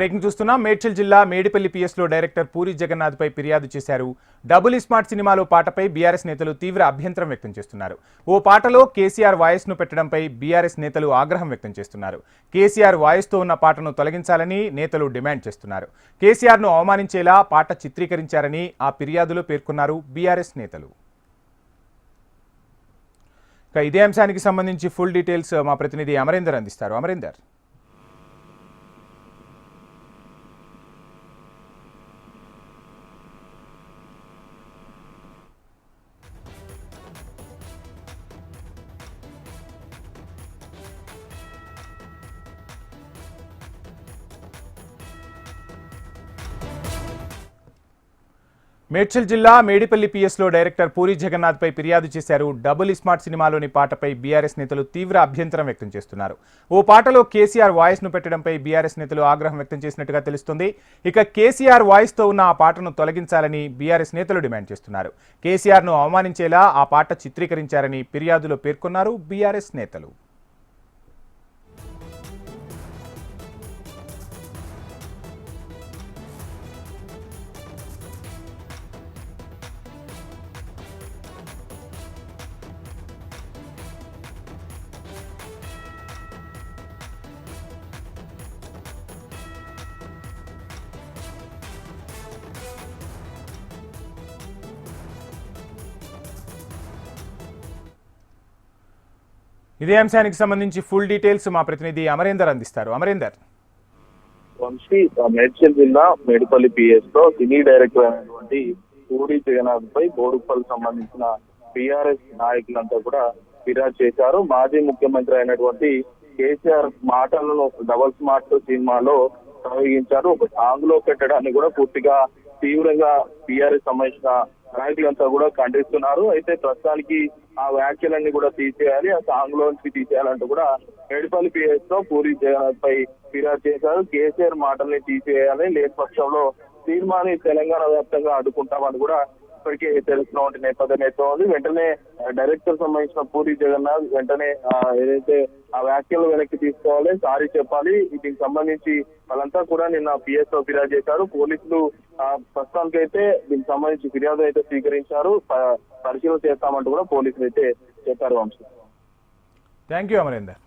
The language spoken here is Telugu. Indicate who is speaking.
Speaker 1: బ్రేకింగ్ చూస్తున్నాం. మేడ్చల్ జిల్లా మేడిపల్లి పిఎస్లో డైరెక్టర్ పూరి జగన్నాథ్పై ఫిర్యాదు చేశారు. డబుల్ స్మార్ట్ సినిమాలో పాటపై బీఆర్ఎస్ నేతలు తీవ్ర అభ్యంతరం వ్యక్తం చేస్తున్నారు. ఓ పాటలో కేసీఆర్ వాయిస్ను పెట్టడంపై బీఆర్ఎస్ నేతలు ఆగ్రహం వ్యక్తం చేస్తున్నారు. కేసీఆర్ వాయిస్తో ఉన్న పాటను తొలగించాలని నేతలు డిమాండ్ చేస్తున్నారు. కేసీఆర్ను అవమానించేలా పాట చిత్రీకరించారని ఆ ఫిర్యాదులో పేర్కొన్నారు బీఆర్ఎస్ నేతలు. ఇక ఇదే అంశానికి సంబంధించి ఫుల్ డీటెయిల్స్ మా ప్రతినిధి అమరేందర్ అందిస్తారు. అమరేందర్. మేడ్చల్ జిల్లా మేడిపల్లి పిఎస్లో డైరెక్టర్ పూరి జగన్నాథ్పై ఫిర్యాదు చేశారు. డబుల్ స్మార్ట్ సినిమాలోని పాటపై బీఆర్ఎస్ నేతలు తీవ్ర అభ్యంతరం వ్యక్తం చేస్తున్నారు. ఓ పాటలో కేసీఆర్ వాయిస్ను పెట్టడంపై బీఆర్ఎస్ నేతలు ఆగ్రహం వ్యక్తం చేసినట్టుగా తెలుస్తుంది. ఇక కేసీఆర్ వాయిస్తో ఉన్న ఆ పాటను తొలగించాలని బీఆర్ఎస్ నేతలు డిమాండ్ చేస్తున్నారు. కేసీఆర్ను అవమానించేలా ఆ పాట చిత్రీకరించారని ఫిర్యాదులో పేర్కొన్నారు బీఆర్ఎస్ నేతలు. ఇదే అంశానికి సంబంధించి ఫుల్ డీటెయిల్స్ మా ప్రతినిధి అమరేందర్ అందిస్తారు. అమరేందర్.
Speaker 2: వంశీ మేడ్చల్ జిల్లా మేడిపల్లి పిఎస్లో సినీ డైరెక్టర్ అయినటువంటి పూరి జగన్నాథ్ పై బోడుపల్లి సంబంధించిన పిఆర్ఎస్ నాయకులంతా కూడా ఫిర్యాదు చేశారు. మాజీ ముఖ్యమంత్రి అయినటువంటి కేసీఆర్ మాటలను డబల్ స్మార్ట్ సినిమాలో ప్రయోగించారు. ఒక సాంగ్లో పెట్టడాన్ని కూడా పూర్తిగా తీవ్రంగా పిఆర్ఎస్ సంబంధించిన నాయకులంతా కూడా ఖండిస్తున్నారు. అయితే ప్రస్తుతానికి ఆ వ్యాఖ్యలన్నీ కూడా తీసేయాలి. ఆ సాంగ్ లోంచి తీసేయాలంటూ కూడా మేడిపల్లి పిఎస్తో పూరి జగన్నాథ్ పై ఫిర్యాదు చేశారు. కేసీఆర్ మాటల్ని తీసేయాలి. లేని పక్షంలో తీర్మాని తెలంగాణ వ్యాప్తంగా అడ్డుకుంటామని కూడా ఇప్పటికే తెలుస్తున్నటువంటి నేపథ్యం అయితే ఉంది వెంటనే డైరెక్టర్ సంబంధించిన పూరి జగన్నాథ్ వెంటనే ఆ, ఏదైతే ఆ వ్యాఖ్యలు వెనక్కి తీసుకోవాలి సారీ చెప్పాలి. దీనికి సంబంధించి వాళ్ళంతా కూడా నిన్న పిఎస్ ఫిర్యాదు చేశారు. పోలీసులు ప్రస్తుతానికి ప్రస్తుతానికైతే దీనికి సంబంధించి ఫిర్యాదు అయితే స్వీకరించారు. పరిశీలన చేస్తామంటూ కూడా పోలీసులు అయితే చెప్పారు వంశీ.
Speaker 1: Thank you Amarender.